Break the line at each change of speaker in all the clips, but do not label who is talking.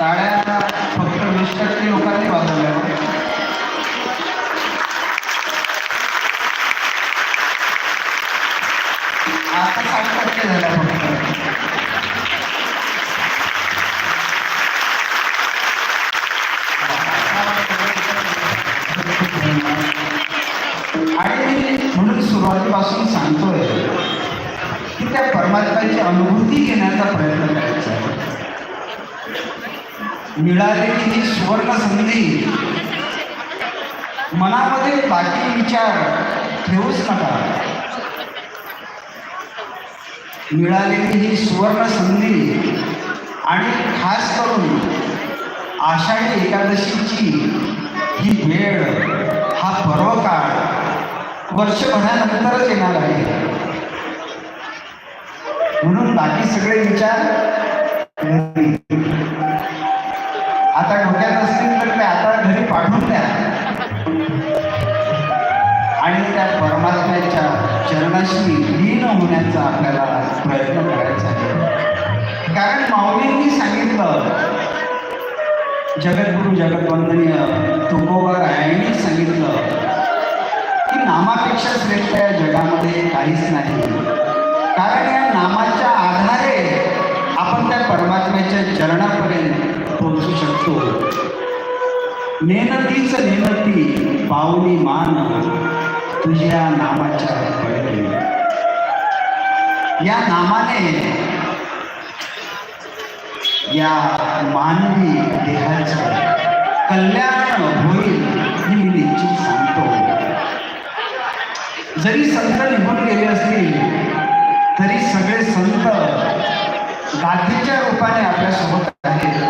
टाळ्या फक्त वीस टक्के लोकांनी वाजवल्या. आता साठ टक्के झाल्या फक्त. आणि म्हणून सुरुवातीपासून सांगतोय की त्या परमात्म्याची अनुभूती घेण्याचा प्रयत्न मिळालेली ही सुवर्ण संधी मनामध्ये बाकी विचार ठेवूच नका. मिळालेली ही सुवर्ण संधी आणि खास करून आषाढी एकादशीची ही वेळ हा पर्वकाळ वर्षभरानंतरच येणार आहे. म्हणून बाकी सगळे विचार प्रयत्न करायचा आहे कारण माऊलींनी सांगितलं जगद्गुरु जगद्वंदनीय तुकोबा रायांनी सांगितलं की नामापेक्षा श्रेष्ठ या जगामध्ये काहीच नाही. कारण या नामाच्या आधारे आपण त्या परमात्म्याच्या चरणापर्यंत पोहोचू शकतो. मेहनतीच मेहनती पाऊली मान तुझ्या नामाच्या पडली या नामाने या मानवी देहाचं कल्याण होईल ही मी निश्चित सांगतो. जरी संत निघून गेले असतील तरी सगळे संत गाथेच्या रूपाने आपल्यासोबत आहेत.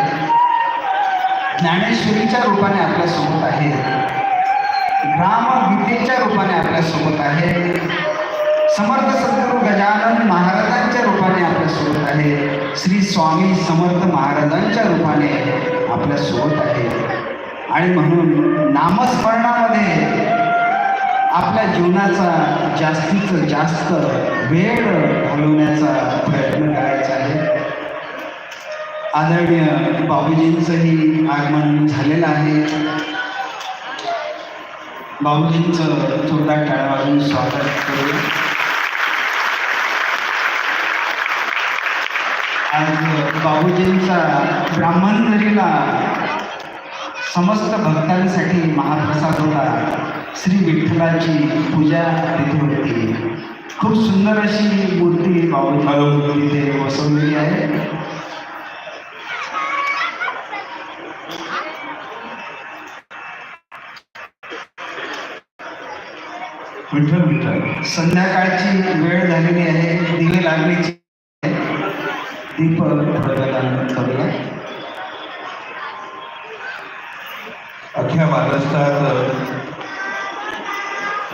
ज्ञानेश्वरीच्या रूपाने आपल्यासोबत आहेत. ग्रामगीतेच्या रूपाने आपल्यासोबत आहेत. समर्थ सद्गुरू गजानन महाराजांच्या रूपाने आपल्यासोबत आहे. श्री स्वामी समर्थ महाराजांच्या रूपाने आपल्यासोबत आहे. आणि म्हणून नामस्मरणामध्ये आपल्या जीवनाचा जास्तीत जास्त वेळ घालवण्याचा प्रयत्न करायचा आहे. आदरणीय बाबूजींचंही आगमन झालेलं आहे. बाबूजींचं जोरदार टाळा वाजून स्वागत करू आज बाबूजींचा ब्राह्मणधरीला समस्त भक्तांसाठी महाप्रसाद होता. श्री विठ्ठलाची पूजा तिथे होती खूप सुंदर अशी मूर्ती बाबूजी तिथे बसवलेली आहे.
विठ्ठल विठ्ठल.
संध्याकाळची वेळ झालेली आहे. दिवे आहे. दीप प्रज्वलन करूया
अख्ख्या महाराष्ट्रात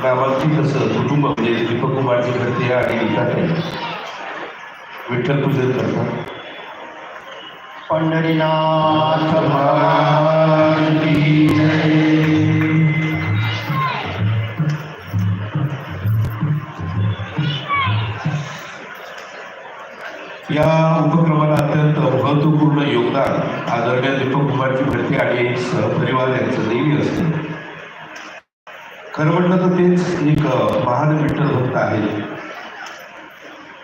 गावाची कसं कुटुंब म्हणजे दीपक कुमारची घरती आणि विठाते विठ्ठल पूजन करतात.
पंढरीनाथ भगवान की
आदरणीय दीपक कुमारची भरती आणि सहपरिवार यांचं नेहमी असतं. खरं म्हटलं तर तेच एक महान विठ्ठल भक्त आहे.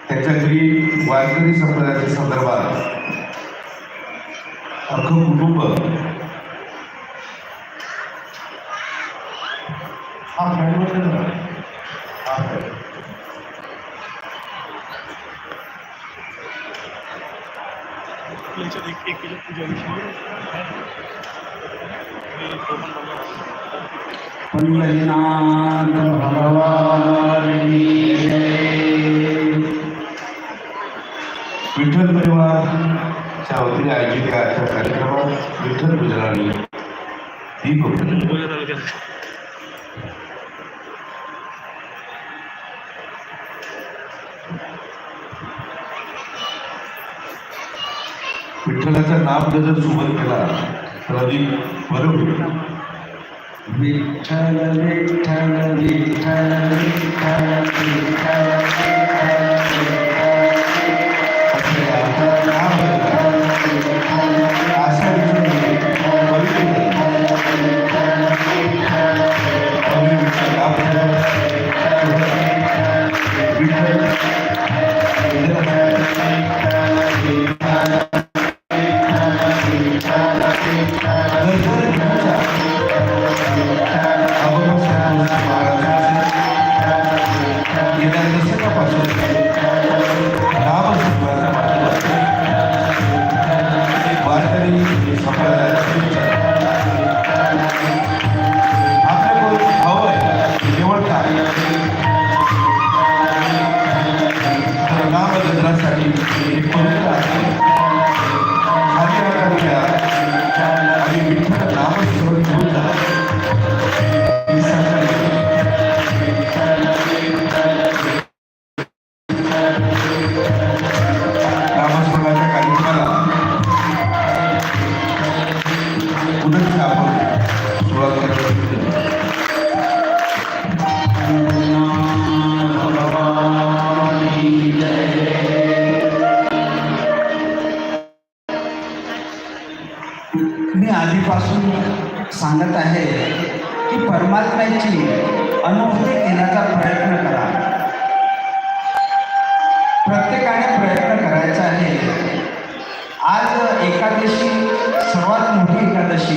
त्याच्या घरी वारकरी संप्रदायाच्या संदर्भात अख्खं कुटुंब हा फॅनमध्ये ना हा fan.
याच्यात एक एक किलो पूजा
पंढरीनाथ भगवान की जय.
विठ्ठल परिवारच्या वतीने आयोजित या आजच्या कार्यक्रमात विठ्ठल पूजनाने दीप विठ्ठलाचं नाम गजर सुबत केला तर अधिक बरं होईल.
विठ्ठल विठ्ठल विठ्ठल विठ्ठल विठ्ठल परमात्म्याची अनुभूती देण्याचा प्रयत्न करा. प्रत्येकाने प्रयत्न करायचा आहे. आज एकादशी सर्वात मोठी एकादशी.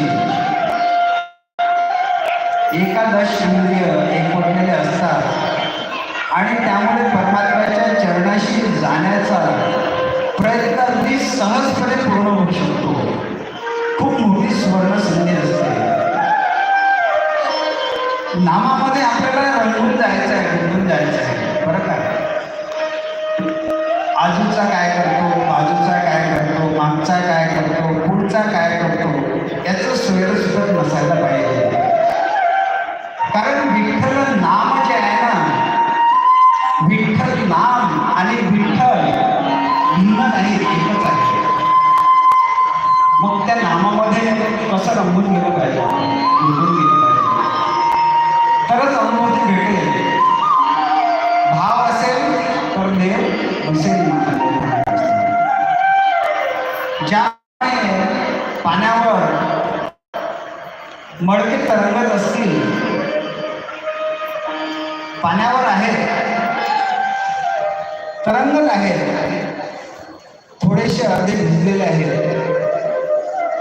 एकादश इंद्रिय एकवटलेले असतात. आणि त्यामुळे परमात्म्याच्या चरणाशी जाण्याचा प्रयत्न अगदी सहजपणे पूर्ण होऊ शकतो. खूप मोठी सुवर्ण संधी असते. नामामध्ये आपल्याला रंगून जायचं आहे रंगून जायचं आहे. बरं का? आजूचा काय करतो बाजूचा काय करतो मागचा काय करतो पुढचा काय करतो याचं सुद्धा नसायला पाहिजे. कारण विठ्ठल नाम जे आहे ना विठ्ठल नाम आणि विठ्ठल भिन्न नाही एकच आहे. मग त्या नामामध्ये कसं रंगून गेलं पाहिजे? रंगून गेलं पाहिजे. तरच अनुभूती भेटेल भाव असेल तर देव बसेल ज्यामुळे पाण्यावर मडके तरंगत असतील पाण्यावर आहेत तरंगत आहेत थोडेसे अर्धे भिजलेले आहेत.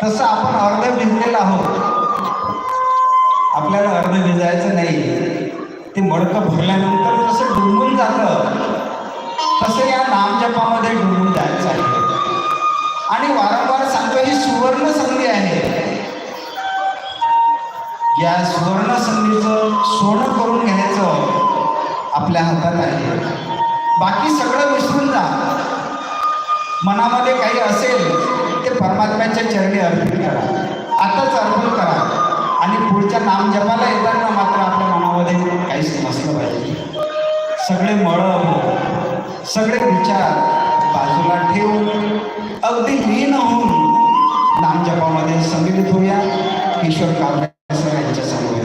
तसं आपण अर्ध भिजलेलं आहोत. आपल्याला अर्ध भिजायचं नाही. ते मडकं भरल्यानंतर जसं डुंबून जातं तसं या नामजपामध्ये डुंबून जायचं आहे. आणि वारंवार सांगतो ही सुवर्ण संधी आहे. या सुवर्ण संधीचं सोनं करून घ्यायचं आपल्या हातात आहे. बाकी सगळं विसरून जा. मनामध्ये काही असेल ते परमात्म्याच्या चरणी अर्पित करा. आताच अर्पण करा. आणि पुढच्या नामजपाला येताना मात्र आपल्या मनामध्ये काहीच नसलं पाहिजे. सगळे मळब हो, सगळे विचार बाजूला ठेवून अगदी लीन होऊन नामजपामध्ये सम्मिलित होऊया. किशोर कावळे सर समोर